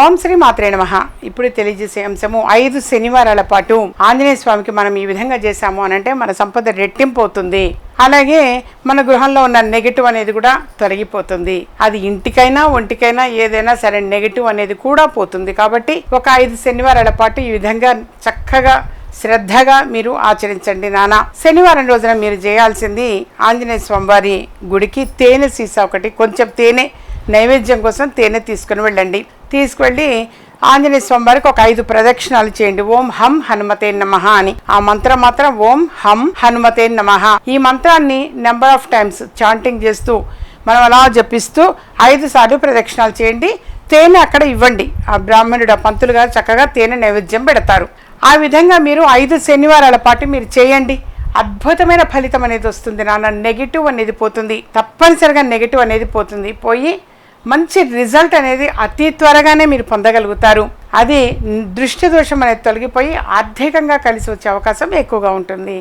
ఓం శ్రీ మాత్రే నమ. ఇప్పుడు తెలియజేసే అంశము ఐదు శనివారాల పాటు ఆంజనేయ స్వామికి మనం ఈ విధంగా చేశాము అని అంటే మన సంపద రెట్టింపు అవుతుంది. అలాగే మన గృహంలో ఉన్న నెగిటివ్ అనేది కూడా తొలగిపోతుంది. అది ఇంటికైనా ఒంటికైనా ఏదైనా సరే నెగిటివ్ అనేది కూడా పోతుంది. కాబట్టి ఒక ఐదు శనివారాల పాటు ఈ విధంగా చక్కగా శ్రద్ధగా మీరు ఆచరించండి నాన్న శనివారం రోజున మీరు చేయాల్సింది ఆంజనేయ స్వామివారి గుడికి తేనె సీసా ఒకటి. కొంచెం తేనె నైవేద్యం కోసం తేనె తీసుకుని వెళ్ళండి. తీసుకువెళ్ళి ఆంజనేయ స్వామి వారికి ఒక ఐదు ప్రదక్షిణాలు చేయండి. ఓం హం హనుమతే నమ అని. ఆ మంత్రం మాత్రం ఓం హం హనుమతే నమ. ఈ మంత్రాన్ని నెంబర్ ఆఫ్ టైమ్స్ చాంటింగ్ చేస్తూ మనం అలా జపిస్తూ ఐదు సార్లు ప్రదక్షిణాలు చేయండి. తేనె అక్కడ ఇవ్వండి. ఆ బ్రాహ్మణుడు ఆ పంతులు గారు చక్కగా తేనె నైవేద్యం పెడతారు. ఆ విధంగా మీరు ఐదు శనివారాల పాటు మీరు చేయండి. అద్భుతమైన ఫలితం అనేది వస్తుంది నాన్న. నెగిటివ్ అనేది పోతుంది. తప్పనిసరిగా నెగిటివ్ అనేది పోతుంది. పోయి మంచి రిజల్ట్ అనేది అతి త్వరగానే మీరు పొందగలుగుతారు. అది దృష్టి దోషం అనేది తొలగిపోయి ఆర్థికంగా కలిసి వచ్చే అవకాశం ఎక్కువగా ఉంటుంది.